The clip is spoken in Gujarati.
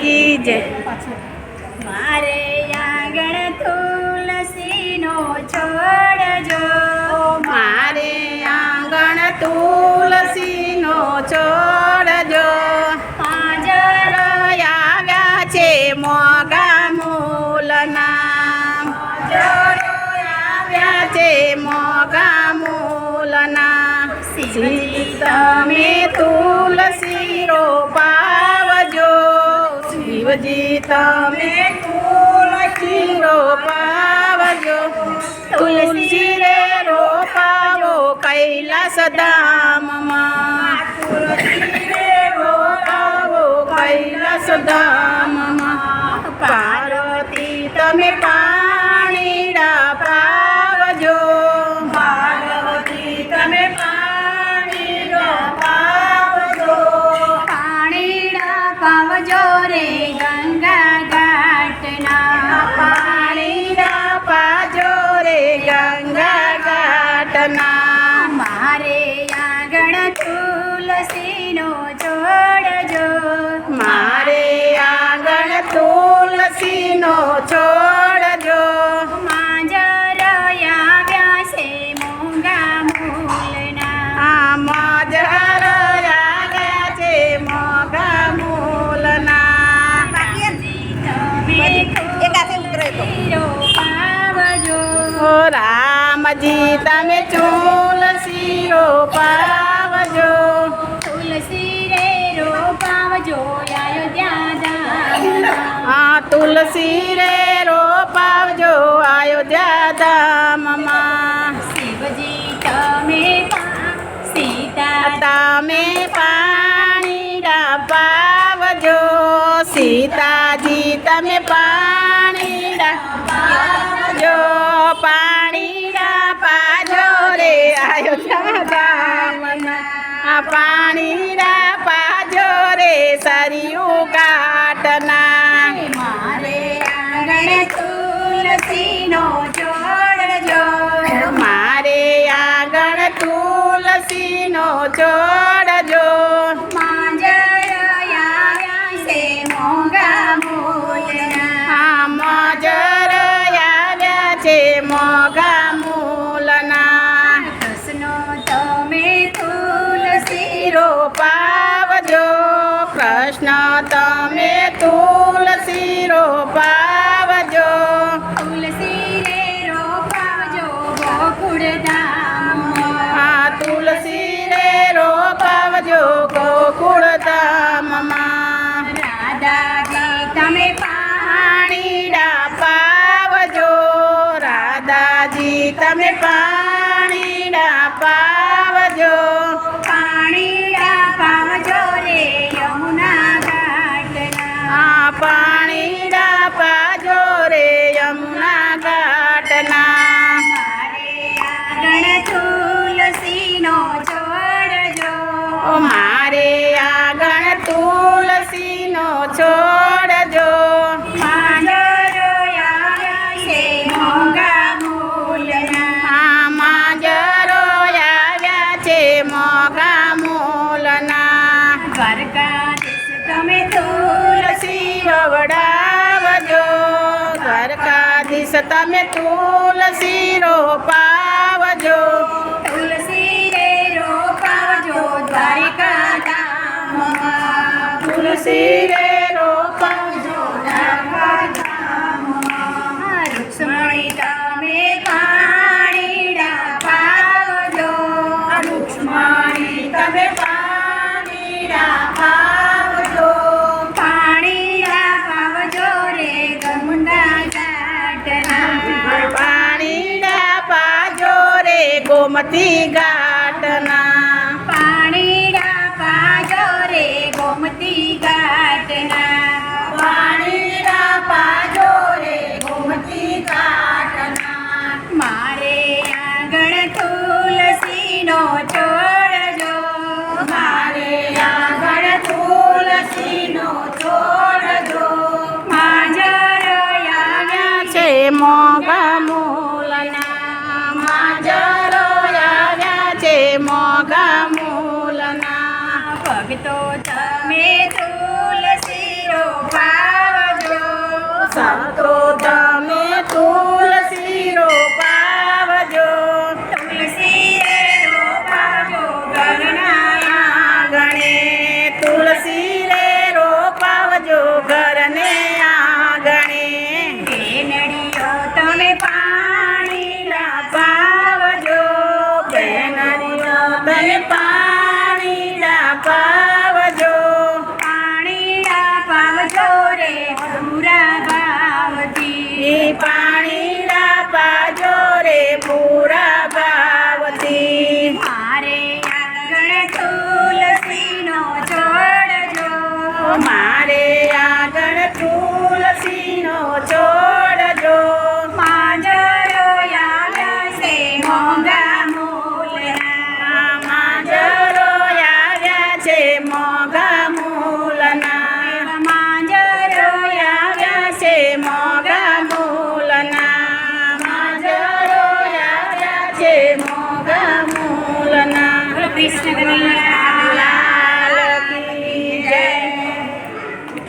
કી જય. મારે આંગણ તુલસીનો છોડજો મારે આંગણ તુલસીનો છોડજો પાંજર આવ્યા છે મોગા મૂલના. આવ્યા છે મોગા મૂલના. તમે તુલસી શિવજી તમે તુલસી રોપાવજો તુલસી રે રોપાવો કૈલાસ ધામમાં તુલસી રે રોપાવો કૈલાસ ધામમાં પાર્વતી તમે પાણીડા તુલસીનો છોડ જો. મારે આંગણ તુલસીનો છોડજો માંજર આવ્યા છે મોંઘા મૂલના. આ મજર આવ્યા છે મોગા મૂલના ઓ રામજી તમે તુલસી રોપાવજો તુલસી રે રોપાવજો અયોધ્યા ધામમાં. શિવજી તમે સીતા તમે પાણીડા પાવજો સીતાજી તમે પાણી જો પાણી પાજો રે અયોધ્યા ધામના આ મૂલના. કૃષ્ણ તમે તુલસી રોપાવજો પાણીડા પાવજો પાણીડા પાવજો રે યમુના ઘાટના. પાણી પાણીડા પાજો રે યમુના ઘાટના. દ્વારકાધીશ તમે તુલસી રોવડાવજો દ્વારકાધીશ તમે તુલસી રોપાવજો તુલસી રે રોપાવજો દ્વારિકા તુલસી રે ગોમતી ઘાટના. પાણીડા પાજો રે ગોમતી ઘાટના. પાણીડા પાજો રે ગોમતી ઘાટના. મારે આંગણ તુલસીનો છોડ જો. મારે આગળ તુલસીનો છોડજો માજર છે મોગા મૂલના તુલસીનો છોડજો મારે